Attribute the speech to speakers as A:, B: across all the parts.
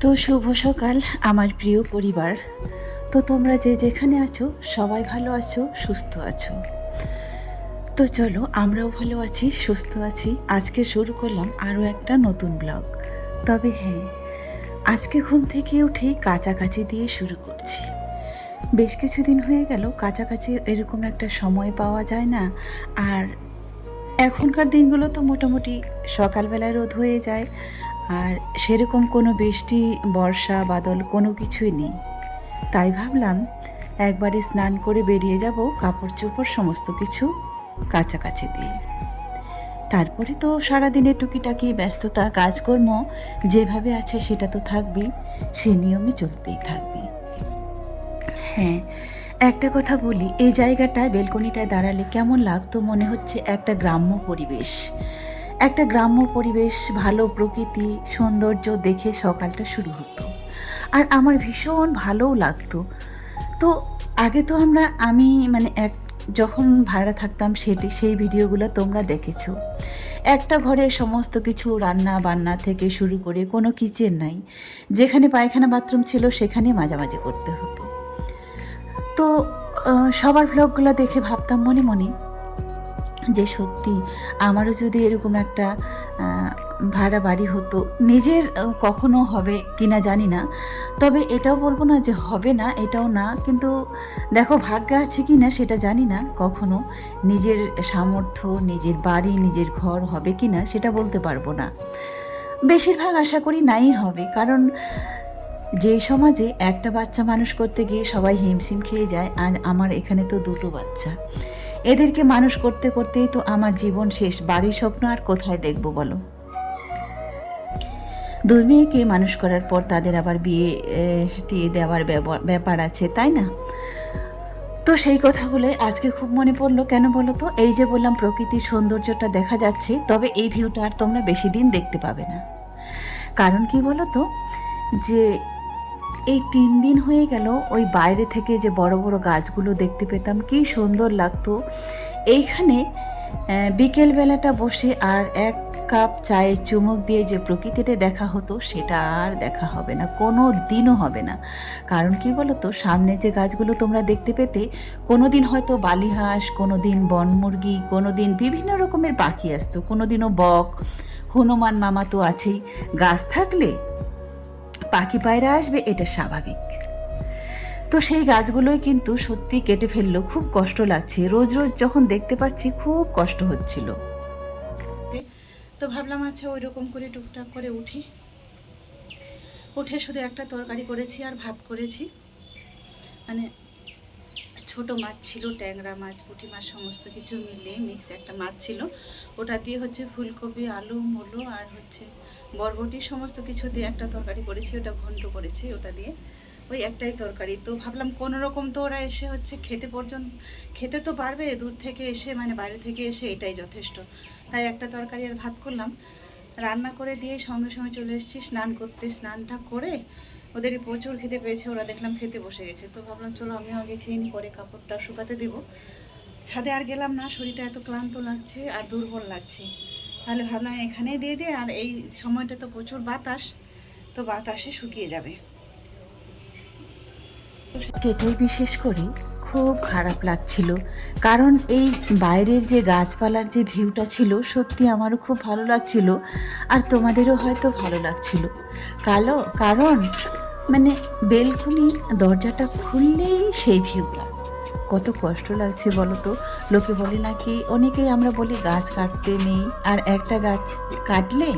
A: তো শুভ সকাল, আমার প্রিয় পরিবার। তো তোমরা যে যেখানে আছো, সবাই ভালো আছো, সুস্থ আছো। তো চলো, আমরাও ভালো আছি, সুস্থ আছি। আজকে শুরু করলাম আরও একটা নতুন ব্লগ। তবে হ্যাঁ আজকে ঘুম থেকে উঠেই কাছাকাছি দিয়ে শুরু করছি। বেশ কিছুদিন হয়ে গেল কাছাকাছি এরকম একটা সময় পাওয়া যায় না। আর এখনকার দিনগুলো তো মোটামুটি সকালবেলায় রোদ হয়ে যায় আর সেরকম কোনো বৃষ্টি, বর্ষা, বাদল কোনো কিছুই নেই। তাই ভাবলাম একবারে স্নান করে বেরিয়ে যাব কাপড় চোপড় সমস্ত কিছু কাছাকাছি দিয়ে। তারপরে তো সারাদিনের টুকিটাকি ব্যস্ততা, কাজকর্ম যেভাবে আছে সেটা তো থাকবেই, সে নিয়মে চলতেই থাকবে। হ্যাঁ একটা কথা বলি, এই জায়গাটায় বেলকনিটায় দাঁড়ালে কেমন লাগতো মনে হচ্ছে একটা গ্রাম্য পরিবেশ। একটা গ্রাম্য পরিবেশ, ভালো প্রকৃতি, সৌন্দর্য দেখে সকালটা শুরু হতো। আর আমার ভীষণ ভালোও লাগতো। তো আগে তো আমরা, আমি মানে এক, যখন ভাড়া থাকতাম সেটি, সেই ভিডিওগুলো তোমরা দেখেছ। একটা ঘরে সমস্ত কিছু রান্না বান্না থেকে শুরু করে কোনো কিচেন নাই। যেখানে পায়খানা বাথরুম ছিল সেখানে মাঝামাঝি করতে হতো। তো সবার ভ্লগগুলো দেখে ভাবতাম মনে মনে যে সত্যি আমারও যদি এরকম একটা ভাড়া বাড়ি হতো, নিজের কখনো হবে কিনা জানি না। তবে এটাও বলব না যে হবে না, এটাও না। কিন্তু দেখো ভাগ্য আছে কি না সেটা জানি না কখনো। নিজের সামর্থ্য, নিজের বাড়ি, নিজের ঘর হবে কি না সেটা বলতে পারব না। বেশিরভাগ আশা করি নাই হবে। কারণ যে সমাজে একটা বাচ্চা মানুষ করতে গিয়ে সবাই হিমশিম খেয়ে যায়, আর আমার এখানে তো দুটো বাচ্চা। এদেরকে মানুষ করতে করতেই তো আমার জীবন শেষ। বাড়ির স্বপ্ন আর কোথায় দেখব বলো? দুই মেয়েকে মানুষ করার পর তাদের আবার বিয়ে টিয়ে দেওয়ার ব্যাপার- আছে, তাই না? তো সেই কথাগুলো আজকে খুব মনে পড়ল। কেন বলো তো? এই যে বললাম, প্রকৃতির সৌন্দর্যটা দেখা যাচ্ছে, তবে এই ভিউটা আর তোমরা বেশি দিন দেখতে পাবে না। কারণ কি বলো তো? যে এই তিন দিন হয়ে গেল, ওই বাইরে থেকে যে বড় বড় গাছগুলো দেখতে পেতাম, কি সুন্দর লাগতো। এইখানে বিকেলবেলাটা বসে আর এক কাপ চায়ে চুমুক দিয়ে যে প্রকৃতিটা দেখা হতো, সেটা আর দেখা হবে না, কোনো দিনও হবে না। কারণ কি বলো তো সামনে যে গাছগুলো তোমরা দেখতে পেতে, কোনো দিন হয়তো বালিহাঁস, কোনো দিন বনমুরগি কোনো দিন বিভিন্ন রকমের পাখি আসতো, কোনো দিনও বক, হনুমান মামা তো আছেই। গাছ থাকলে পাখি পায়রা আসবে, এটা স্বাভাবিক। তো সেই গাছগুলোই কিন্তু সত্যি কেটে ফেলল, খুব কষ্ট লাগছে। রোজ রোজ যখন দেখতে পাচ্ছি, খুব কষ্ট হচ্ছিল। তো ভাবলাম আচ্ছা ওই রকম করে টুকটাক করে উঠি। উঠে শুধু একটা তরকারি করেছি আর ভাত করেছি। মানে ছোট মাছ ছিল, ট্যাংরা মাছ, পুঁটি মাছ, সমস্ত কিছু মিলিয়ে মিক্স একটা মাছ ছিল। ওটা দিয়ে হচ্ছে ফুলকপি, আলু, মূলো আর হচ্ছে বরবটি, সমস্ত কিছু দিয়ে একটা তরকারি করেছি, ওটা ঘন্ট করেছি ওটা দিয়ে। ওই একটাই তরকারি। তো ভাবলাম কোনো রকম তো ওরা এসে হচ্ছে খেতে পর্যন্ত, খেতে তো পারবে, দূর থেকে এসে মানে বাইরে থেকে এসে এটাই যথেষ্ট। তাই একটা তরকারি আর ভাত করলাম। রান্না করে দিয়ে সঙ্গে সঙ্গে চলে এসেছি, স্নান করতে, স্নানটা করে ওদের প্রচুর খেতে পেয়েছে, ওরা দেখলাম খেতে বসে গেছে। তো ভাবলাম, চলো আমিও আগে খেয়ে নিই পরে কাপড়টা শুকাতে দেবো। ছাদে আর গেলাম না, শরীরটা এত ক্লান্ত লাগছে আর দুর্বল লাগছে। তাহলে ভাবলাম এখানেই দিয়ে দিয়ে আর এই সময়টা তো প্রচুর বাতাস, তো বাতাসে শুকিয়ে যাবে। সেটাই বিশেষ করে খুব খারাপ লাগছিল, কারণ এই বাইরের যে গাছপালার যে ভিউটা ছিল, সত্যি আমারও খুব ভালো লাগছিল, আর তোমাদেরও হয়তো ভালো লাগছিল। কালো কারণ মানে বেলকুনির দরজাটা খুললেই সেই ভিউটা। কত কষ্ট লাগছে বলো তো লোকে বলে নাকি, অনেকেই আমরা বলি গাছ কাটতে নেই, আর একটা গাছ কাটলে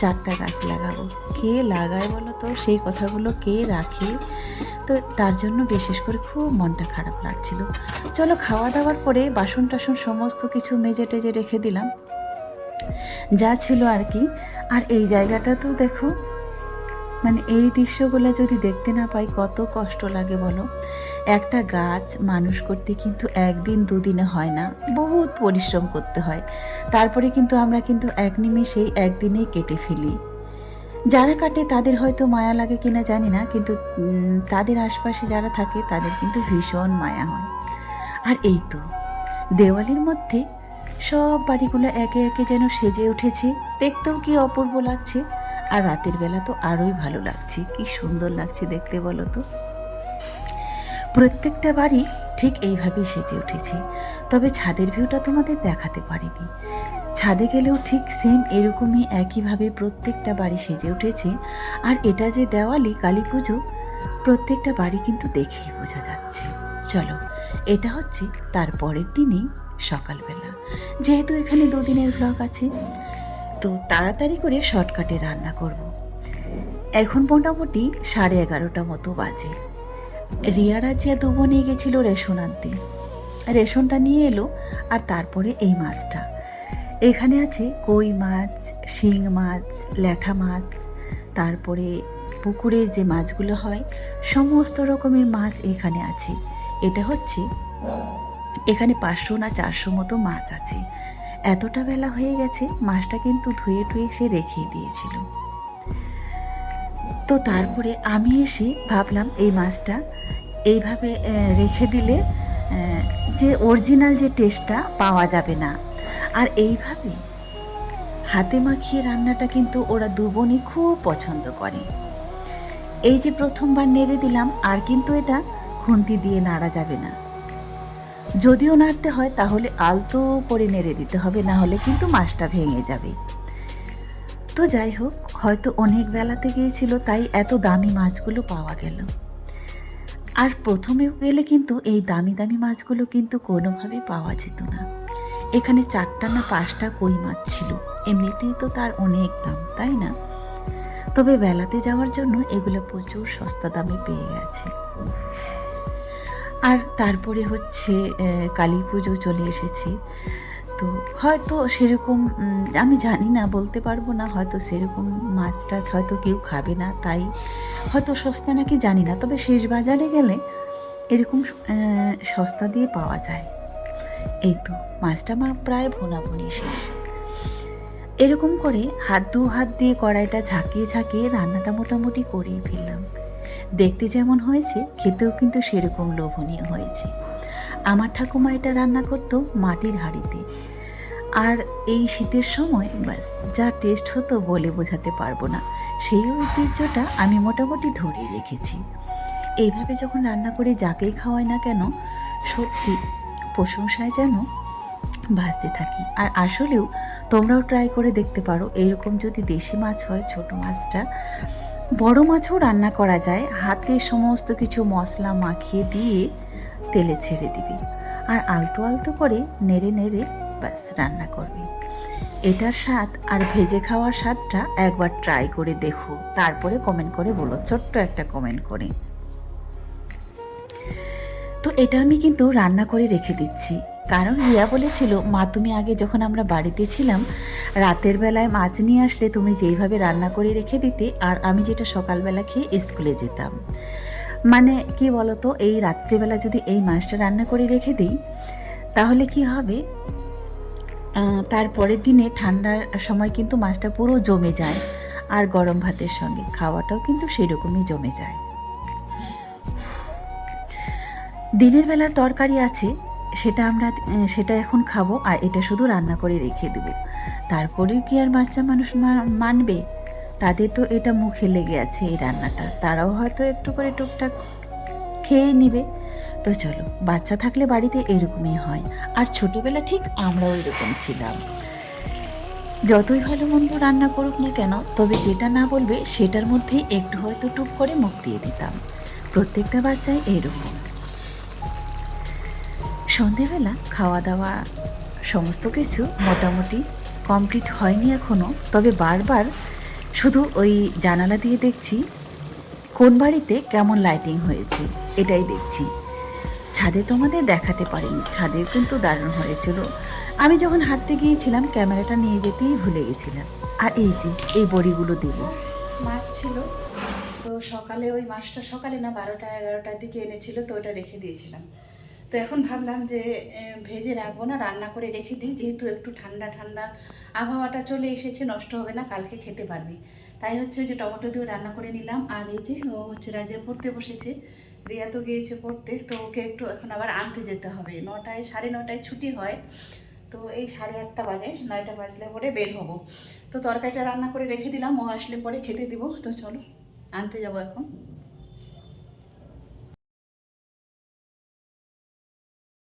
A: চারটা গাছ লাগাবো। কে লাগায় বলো তো সেই কথাগুলো কে রাখে? তো তার জন্য বিশেষ করে খুব মনটা খারাপ লাগছিল। চলো খাওয়া দাওয়ার পরে বাসন টাসন সমস্ত কিছু মেজে টেজে রেখে দিলাম। যা ছিল আর কি। আর এই জায়গাটা তো দেখো মানে এই দৃশ্যগুলো যদি দেখতে না পাই, কত কষ্ট লাগে বলো। একটা গাছ মানুষ করতে কিন্তু একদিন দুদিনে হয় না, বহুত পরিশ্রম করতে হয়। তারপরে কিন্তু আমরা কিন্তু এক নিমেষেই একদিনেই কেটে ফেলি। যারা কাটে তাদের হয়তো মায়া লাগে কিনা জানি না, কিন্তু তাদের আশপাশে যারা থাকে তাদের কিন্তু ভীষণ মায়া হয়। আর এই তো, দেওয়ালির মধ্যে সব বাড়িগুলো একে একে যেন সেজে উঠেছে। দেখতেও কি অপূর্ব লাগছে। আর রাতের বেলা তো আরোই ভালো লাগছে। কি সুন্দর লাগছে দেখতে বলো তো। প্রত্যেকটা বাড়ি ঠিক এইভাবেই সেজে উঠেছে। তবে ছাদের ভিউটা তোমাদের দেখাতে পারিনি। ছাদে গেলেও ঠিক সেম এরকমই একইভাবে প্রত্যেকটা বাড়ি সেজে উঠেছে। আর এটা যে দেওয়ালি, কালী পুজো, প্রত্যেকটা বাড়ি কিন্তু দেখেই বোঝা যাচ্ছে। চলো, এটা হচ্ছে তার পরের দিনই সকালবেলা। যেহেতু এখানে দুদিনের ব্লগ আছে তো তাড়াতাড়ি করে শর্টকাটে রান্না করব। এখন মোটামুটি সাড়ে এগারোটা মতো বাজে। রিয়া রাজিয়া দুবো নিয়ে গেছিল রেশন আনতে। রেশনটা নিয়ে এলো আর তারপরে এই মাছটা। এখানে আছে কই মাছ, শিং মাছ ল্যাঠা মাছ, তারপরে পুকুরের যে মাছগুলো হয়, সমস্ত রকমের মাছ এখানে আছে। এটা হচ্ছে, এখানে পাঁচশো না চারশো মতো মাছ আছে। এতটা বেলা হয়ে গেছে, মাছটা কিন্তু ধুয়ে টুয়ে সে রেখেই দিয়েছিল। তো তারপরে আমি এসে ভাবলাম, এই মাছটা এইভাবে রেখে দিলে যে অরিজিনাল যে টেস্টটা পাওয়া যাবে না। আর এইভাবে হাতে মাখিয়ে রান্নাটা কিন্তু ওরা দুবনই খুব পছন্দ করে। এই যে প্রথমবার নেড়ে দিলাম, আর কিন্তু এটা খুন্তি দিয়ে নাড়া যাবে না। যদিও নাড়তে হয়, তাহলে আলতো করে নেড়ে দিতে হবে, না হলে কিন্তু মাছটা ভেঙে যাবে। তো যাই হোক, হয়তো অনেক বেলাতে গিয়েছিল, তাই এত দামি মাছগুলো পাওয়া গেল। আর প্রথমে গেলে কিন্তু এই দামি দামি মাছগুলো কিন্তু কোনোভাবে পাওয়া যেত না। এখানে চারটা না পাঁচটা কই মাছ ছিল, এমনিতেই তো তার অনেক দাম, তাই না? তবে বেলাতে যাওয়ার জন্য এগুলো প্রচুর সস্তা দামে পেয়ে গেছে। আর তারপরে হচ্ছে কালী পুজো চলে এসেছে। তো হয়তো সেরকম আমি জানি না, বলতে পারব না, হয়তো সেরকম মাছ টাছ হয়তো কেউ খাবে না, তাই হয়তো সস্তা নাকি জানি না। তবে শেষ বাজারে গেলে এরকম সস্তা দিয়ে পাওয়া যায়। এই তো, মাছটা মা প্রায় ভোনাভুনি শেষ। এরকম করে হাত দু হাত দিয়ে কড়াইটা ঝাঁকিয়ে ঝাঁকিয়ে রান্নাটা মোটামুটি করেই ফেললাম। দেখতে যেমন হয়েছে, খেতেও কিন্তু সেরকম লোভনীয় হয়েছে। আমার ঠাকুমা এটা রান্না করতো মাটির হাঁড়িতে। আর এই শীতের সময় ব্যাস, যা টেস্ট হতো বলে বোঝাতে পারব না। সেই ঐতিহ্যটা আমি মোটামুটি ধরে রেখেছি। এইভাবে যখন রান্না করে যাকেই খাওয়াই না কেন, সত্যি প্রশংসায় যেন ভাজতে থাকি। আর আসলেও তোমরাও ট্রাই করে দেখতে পারো, এরকম যদি দেশি মাছ হয়, ছোট মাছটা বড় মাছও রান্না করা যায়। হাতে সমস্ত কিছু মশলা মাখিয়ে দিয়ে তেলে ছেড়ে দিবি। আর আলতো আলতো করে নেড়ে নেড়ে ব্যাস, রান্না করবি। এটার স্বাদ আর ভেজে খাওয়ার স্বাদটা একবার ট্রাই করে দেখো। তারপরে কমেন্ট করে বলো, ছোট্ট একটা কমেন্ট করে। তো এটা আমি কিন্তু রান্না করে রেখে দিচ্ছি। কারণ রিয়া বলেছিল, মা, তুমি আগে যখন আমরা বাড়িতে ছিলাম, রাতের বেলায় মাছ নিয়ে আসলে তুমি যেইভাবে রান্না করে রেখে দিতে, আর আমি যেটা সকালবেলা খেয়ে স্কুলে যেতাম। মানে কি বলতো, এই রাত্রিবেলা যদি এই মাছটা রান্না করে রেখে দিই, তাহলে কি হবে? তারপরের দিনে ঠান্ডার সময় কিন্তু মাছটা পুরো জমে যায়, আর গরম ভাতের সঙ্গে খাওয়াটাও কিন্তু সেরকমই জমে যায়। দিনের বেলার তরকারি আছে সেটা আমরা সেটা এখন খাব আর এটা শুধু রান্না করে রেখে দেবো। তারপরেও কি আর বাচ্চা মানুষ মানবে? তাদের তো এটা মুখে লেগে আছে এই রান্নাটা। তারাও হয়তো একটু করে টুকটাক খেয়ে নিবে। তো চলো, বাচ্চা থাকলে বাড়িতে এরকমই হয়। আর ছোটোবেলা ঠিক আমরাও এরকম ছিলাম। যতই ভালো মন্দ রান্না করুক না কেন, তবে যেটা না বলবে সেটার মধ্যেই একটু হয়তো টুপ করে মুখ দিয়ে দিতাম। প্রত্যেকটা বাচ্চাই এরকম। সন্ধেবেলা খাওয়া দাওয়া সমস্ত কিছু মোটামুটি কমপ্লিট হয়নি এখনও তবে বারবার শুধু ওই জানালা দিয়ে দেখছি, কোন বাড়িতে কেমন লাইটিং হয়েছে, এটাই দেখছি। ছাদে তোমাদের দেখাতে পারিনি, ছাদে কিন্তু দারুণ হয়েছিল। আমি যখন হাঁটতে গিয়েছিলাম, ক্যামেরাটা নিয়ে যেতেই ভুলে গেছিলাম। আর এই যে, এই বড়িগুলো দেব। মাছ ছিল, তো সকালে ওই মাছটা সকালে না বারোটা, এগারোটার দিকে এনেছিল, তো ওটা রেখে দিয়েছিলাম। তো এখন ভাবলাম যে ভেজে রাখব না, রান্না করে রেখে দিই। যেহেতু একটু ঠান্ডা ঠান্ডা আবহাওয়াটা চলে এসেছে, নষ্ট হবে না, কালকে খেতে পারবি। তাই হচ্ছে যে টমেটো দিয়ে রান্না করে নিলাম। আর এই যে ও হচ্ছে রাজে পড়তে বসেছে, রিয়া তো গিয়েছে পড়তে, তো ওকে একটু এখন আবার আনতে যেতে হবে। নটায়, সাড়ে নটায় ছুটি হয়, তো এই সাড়ে আটটা বাজে, নয়টা বাজলে পরে বের হব।
B: তো তরকারিটা রান্না করে রেখে দিলাম, ও আসলে পরে খেতে দিব। তো চলো, আনতে যাব এখন।